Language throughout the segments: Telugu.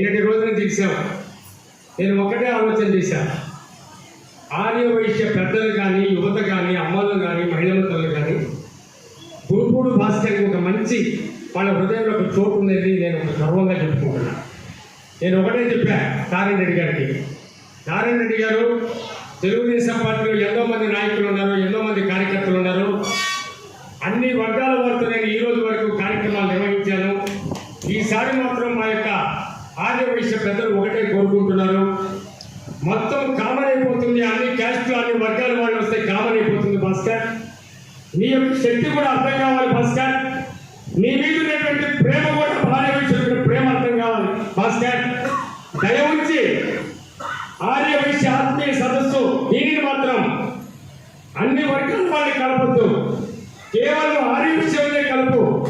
నిన్నటి రోజున తీసాం నేను ఒకటే ఆలోచన చేశాను. ఆర్య వైశ్య పెద్దలు కానీ యువత కానీ అమ్మలు కానీ మహిళల తల్లు కానీ గురుపూడు భాస్కర్కి ఒక మంచి వాళ్ళ హృదయంలో ఒక చోటు ఉందని నేను ఒక గర్వంగా చెప్పుకుంటున్నాను నేను ఒకటే చెప్పా నారాయణ రెడ్డి గారికి. నారాయణ రెడ్డి గారు తెలుగుదేశం పార్టీలో ఎంతో మంది నాయకులు ఉన్నారు ఎంతో మంది కార్యకర్తలు ఉన్నారు. అన్ని వర్గాల వారితో నేను ఈ రోజు వరకు కార్యక్రమాలు నిర్వహించాను ఈసారి మాత్రం మా యొక్క ఆర్య పెద్దలు ఒకటే కోరుకుంటున్నారు. మొత్తం కామన్ అయిపోతుంది. అన్ని క్యాస్ట్లు అన్ని వర్గాల వాళ్ళు వస్తే కామన్ అయిపోతుంది భాస్కర్. నీ యొక్క శక్తి కూడా అర్థం కావాలి భాస్కర్. నీ మీద ఉన్నటువంటి ప్రేమ కూడా భార్య ప్రేమ అర్థం కావాలి భాస్కర్. దయ ఉంచి ఆర్య వైశ్య ఆత్మీయ సదస్సు దీనిని మాత్రం అన్ని వర్గాల వాళ్ళని కలపద్దు. కేవలం ఆర్య విషయంలో కలుపు.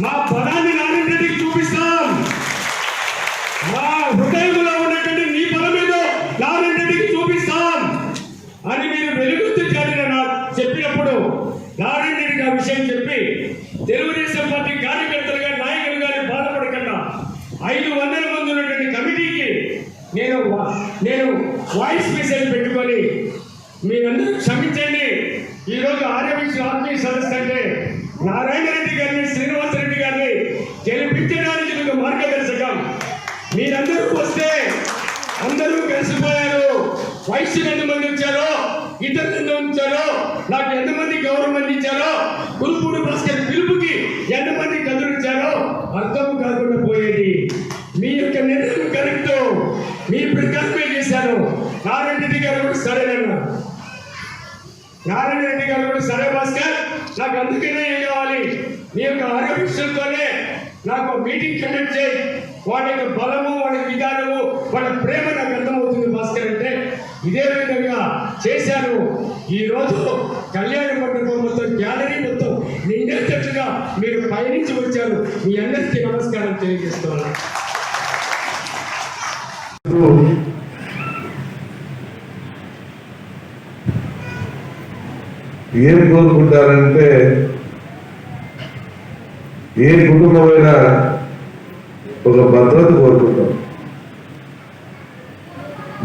మా పదాన్ని నారాయణ చూపిస్తాం. నారాయణ ఆ విషయం చెప్పి తెలుగుదేశం పార్టీ కార్యకర్తలుగా నాయకులుగా బాధపడకుండా ఐదు వందల మంది ఉన్నటువంటి కమిటీకి నేను వా- నేను వాయిస్ మెసేజ్ పెట్టుకొని మీరందరూ క్షమించండి. ఈ రోజు ఆర్యవిశ్వ ఆత్మీయ సదస్సు అంటే నారాయణ పోయేది. మీ యొక్క నిర్ణయం కరెక్ట్ మీ ఇప్పుడు చేశారు నారాయణ రెడ్డి గారు కూడా సరేనన్నారు నారాయణ రెడ్డి గారు కూడా సరే భాస్కర్. నాకు అందుకనే ఏం కావాలి. మీ యొక్క ఆరోగ్యంతోనే నాకు మీటింగ్ కండక్ట్ చేయి. వాడి యొక్క బలము వాడి విధానము వాళ్ళ ప్రేమ నాకు అర్థమవుతుంది భాస్కర్ అంటే. ఇదే విధంగా చేశాను. ఈ కళ్యాణ మండపం మొత్తం గ్యాలరీ మొత్తం నిండేటట్టుగా మీరు పయనించి వచ్చారు. మీ అందరికీ నమస్కారం తెలియజేస్తున్నాను. ఏం కోరుకుంటారంటే ఏ కుటుంబమైనా ఒక భద్రత కోరుకుంటాం.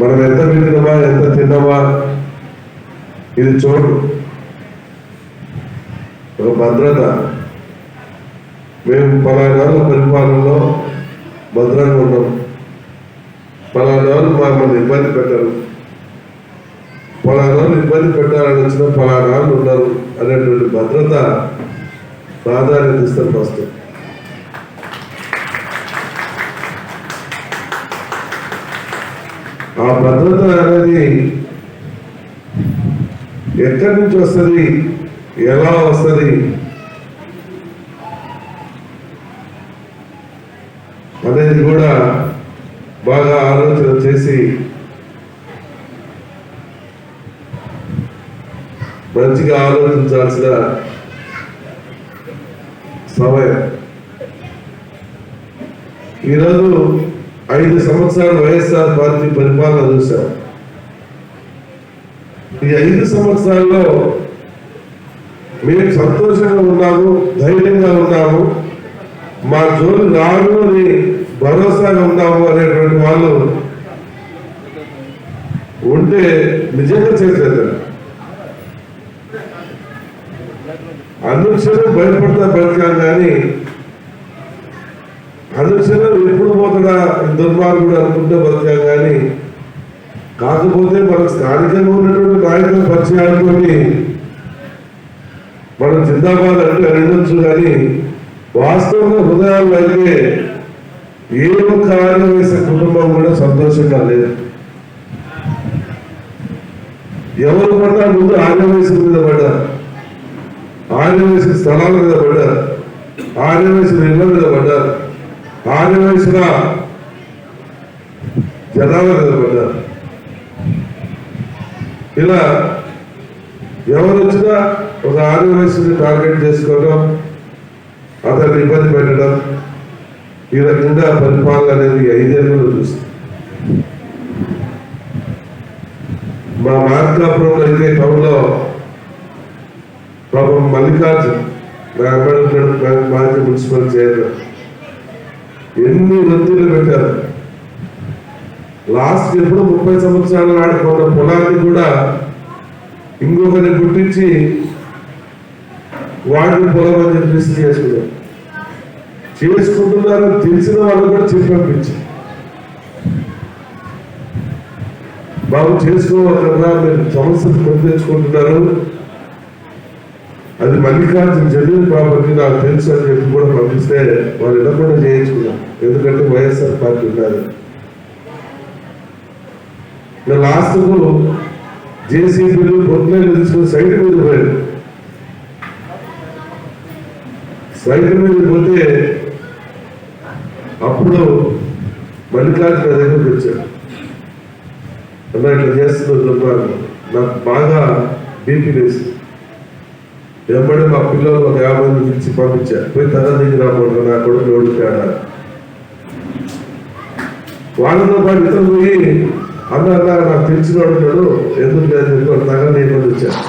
మనం ఎంత పెట్టినమా ఎంత తిన్నామా ఇది చూడు ఒక భద్రత. మేము పలానా పరిపాలనలో భద్రంగా ఉన్నాం. పలానా మమ్మల్ని ఇబ్బంది పెట్టరు. పలానా ఇబ్బంది పెట్టాలని వచ్చిన పలానా ఉండరు ఉన్నారు అనేటువంటి భద్రత ప్రాధాన్యత ఇస్తారు ఫస్ట్. ఆ భద్రత అనేది ఎక్కడి నుంచి వస్తుంది? ఎలా వస్తుంది? అనేది కూడా బాగా ఆలోచన చేసి మంచిగా ఆలోచించాల్సిన సమయం. ఈరోజు ఐదు సంవత్సరాలు వైఎస్ఆర్ పార్టీ పరిపాలన చూశాం. ఈ ఐదు సంవత్సరాల్లో మేము సంతోషంగా ఉన్నాము ధైర్యంగా ఉన్నాము. మా జోలు రాను అని భరోసాగా ఉన్నాము అనేటువంటి వాళ్ళు ఉంటే నిజంగా చేసేది అనుక్షణం భయపడతా బతికాను కానీ అనుక్షణం ఎప్పుడు పోతాడా దుర్మార్గుడు అనుకుంటే బతికాం కానీ కాకపోతే మనకు స్థానికంగా ఉన్నటువంటి నాయకుల కొన్ని మనం జిందాబాద్ అంటే అడగచ్చు కానీ వాస్తవంగా హృదయాలు అయితే ఏ ఒక్క ఆయన వేసే కుటుంబం కూడా సంతోషంగా లేదు. ఎవరు పడ్డా ముందు ఆర్యవేశం మీద పడ్డారు ఆర్యవేశ స్థలాల మీద పడ్డారు ఆర్యవేశ ఇళ్ళ మీద పడ్డారు ఆర్యవేశ జనాల మీద పడ్డారు ఇలా ఎవరు వచ్చినా ఒక ఆర్యవేశని టార్గెట్ చేసుకోవడం అతన్ని ఇబ్బంది పెట్టడం ఈ రకంగా పరిపాలన అనేది ఐదేళ్ళు చూస్తుంది మా మార్కాపురంలో అయితే టౌన్లో పాపం మల్లికార్జున్ మా అమ్మడు మాజీ మున్సిపల్ చైర్మన్. ఎన్ని ఒత్తిళ్ళు పెట్టారు. లాస్ట్ ఎప్పుడు ముప్పై సంవత్సరాల నాడు పొలాన్ని కూడా ఇంకొకరిని గుర్తించి వాడిని పొలం అని చెప్పేసి చేసుకున్నారు. చేసుకుంటున్నారు తెలిసిన వాళ్ళు కూడా చెప్పి పంపించి బాబు చేసుకోవాలన్నా మీరు సమస్యలు కొని తెచ్చుకుంటున్నారు. అది మల్లికార్జున జడ్యూల్ బాబుకి నాకు తెలుసు అని చెప్పి కూడా పంపిస్తే వాళ్ళు ఇలా కూడా చేయించుకున్నాం ఎందుకంటే వైఎస్ఆర్ పార్టీ ఉన్నారు లాస్ట్కు లాస్ట్ జేసీబీలు పొద్దున్న తీసుకుని సైట్ మీద పోయారు సైట్ మీద పోతే అప్పుడు మల్లికార్జున దగ్గరికి వచ్చాడు. అన్న ఇట్లా చేస్తున్నారు దుర్మార్గం నాకు బాగా బీపీ వేసి వెంబడి మా పిల్లలు ఒక యాభై మంది పిలిచి పంపించారు. పోయి తన దగ్గర రాబోతున్నా నా కొడుకు ఓడిపోయాడా వాళ్ళతో పాటు ఇతరులు పోయి అన్న అన్న నాకు తెలిసిన లేడు ఎందుకు లేదు చెప్పి తగ నేను వచ్చాను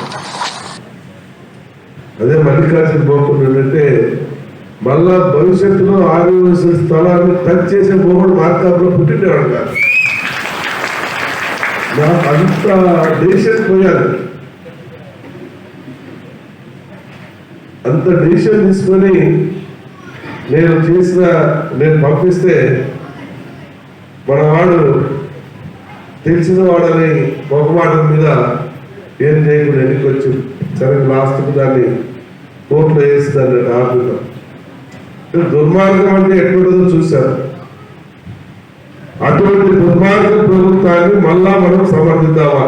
అదే మల్లికార్జున పోకుండా ఏంటంటే మళ్ళా భవిష్యత్తులో ఆదివాసీ స్థలాన్ని టచ్ చేసే పోకుండా మార్కాపులో పుట్టిండేవాడు కాదు నాకు అంత డెసిషన్ పోయాను. అంత డెసిషన్ తీసుకొని నేను చేసిన నేను పంపిస్తే మన వాడు తెలిసిన వాడని మొహమాటం మీద ఏం చేయకుండా ఎన్నిక వచ్చి సరే లాస్ట్కు దాన్ని కోర్టులో వేసి దాన్ని ఆపుతాం. దుర్మార్గం అంటే ఎక్కడుందో చూశాను అటువంటి దుర్మార్గ ప్రభుత్వాన్ని మళ్ళా మనం సమర్థిద్దామా?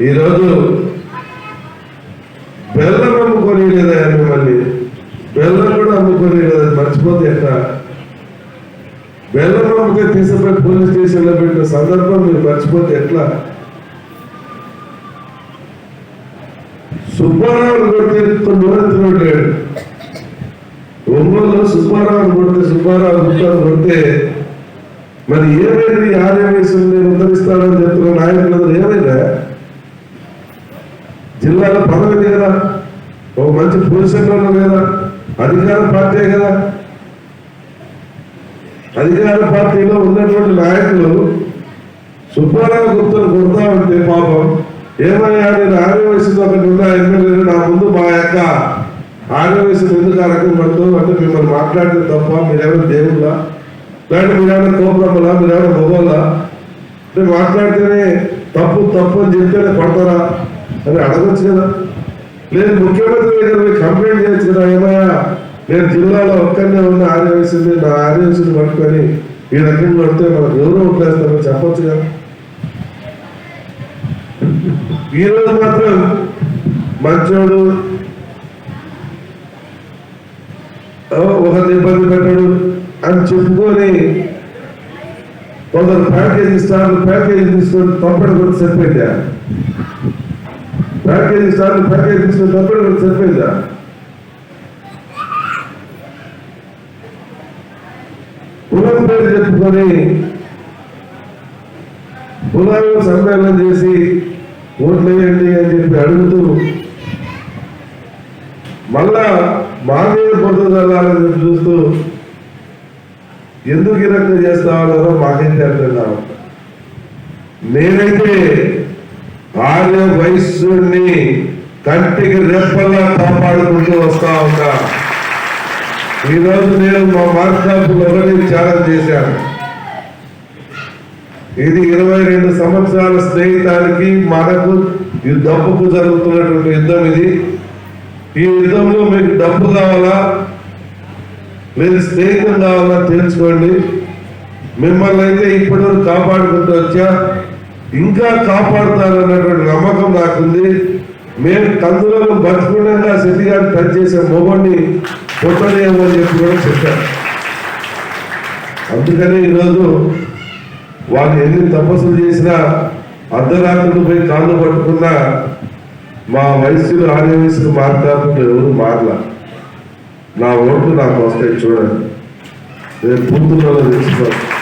ఈరోజు బెల్లం అమ్ముకొని లేదా మిమ్మల్ని? బెల్లం కూడా అమ్ముకొని లేదా? మర్చిపోతే ఎట్లా? బెల్లం తీసుకుపోయి పోలీస్ స్టేషన్లో పెట్టిన సందర్భం మీరు మర్చిపోతే ఎట్లా? సుబ్బారావు కొడితే నూరెత్తునోడు లేడు. ఒంగోలు సుబ్బారావు కొడితే సుబ్బారావు గుట్టాను కొడితే మరి ఏమైంది? ఆర్యవేశం నేను ఉద్ధరిస్తానని చెప్తున్న నాయకులందరూ ఏమైనా జిల్లాలో పదవి లేదా? ఒక మంచి పొజిషన్లో లేదా అధికార పార్టీ కదా? అధికార పార్టీలో ఉన్నటువంటి నాయకులు సుబ్బారావు గుప్తను కొడతా ఉంటే పాపం ఏమయ్యా నేను ఆర్య వయసులో ఒకటి ఉన్న ఎమ్మెల్యేలు నా ముందు మా యొక్క ఆర్య వయసులు ఎందుకు ఆ రకం పడుతూ అంటే మిమ్మల్ని మాట్లాడితే తప్ప మీరేమైనా దేవుళ్ళ? లేదంటే మీరేమైనా కోపరమ్మలా మీరేమైనా మొగోళ్ళ? అంటే మాట్లాడితేనే తప్పు తప్పు అని చెప్తేనే పడతారా? అని అడగచ్చు కదా. లేదు ముఖ్యమంత్రి దగ్గర పోయి కంప్లైంట్ చేయొచ్చు కదా ఏమయ్యా? నేను జిల్లాలో ఒక్కనే ఉన్న ఆర్యవయసుని నా ఆర్యవయసుని పట్టుకొని ఈ రకంగా కొడితే మనకు ఎవరో ఉండేస్తారని చెప్పొచ్చు కదా. ఈరోజు మాత్రం మంచోడు ఓ, ఒకరిని ఇబ్బంది పెట్టడు అని చెప్పుకొని కొందరు ప్యాకేజ్ ఇస్తారు ప్యాకేజ్ తీసుకొని తప్పటి కూడా సరిపోయిందా ప్యాకేజ్ ఇస్తారు ప్యాకేజ్ తీసుకొని తప్పటి కూడా సరిపోయిందా కులం పేరు చెప్పుకొని కులాలను సమ్మేళనం చేసి ఓట్లేయండి అని చెప్పి అడుగుతూ మళ్ళా మా మీద పొద్దుదలని చెప్పి చూస్తూ ఎందుకు ఇరక్త రకంగా చేస్తా ఉన్నారో మాకైతే అర్థం కావు నేనైతే ఆర్య వయస్సుని కంటికి రెప్పల్లా కాపాడుకుంటూ వస్తా ఉన్నా. ఈరోజు నేను మా మార్కాపులో ఒకటి ఛాలెంజ్ చేశాను. ఇది ఇరవై రెండు సంవత్సరాల స్నేహితానికి మనకు ఈ డబ్బుకు జరుగుతున్నటువంటి యుద్ధం ఇది. ఈ యుద్ధంలో మీకు డబ్బు కావాలా? లేదు స్నేహితం కావాలా తెలుసుకోండి. మిమ్మల్ని అయితే ఇప్పటివరకు కాపాడుకుంటూ వచ్చా. ఇంకా కాపాడుతారన్నటువంటి నమ్మకం నాకుంది. మేము కందులలో బతుకుండగా శెట్టి గారు టచ్ చేసే కొట్టలేము అని చెప్పి కూడా చెప్పారు. అందుకని ఈరోజు వాళ్ళు ఎన్ని తపస్సులు చేసినా అర్ధరాత్రులు పోయి కాళ్ళు పట్టుకున్నా మా వయసులు ఆనే వయసులు మారుతాడు ఎవరు మారలా. నా ఓట్లు నాకు వస్తాయి చూడండి. నేను పూర్తులలో తెచ్చుకోను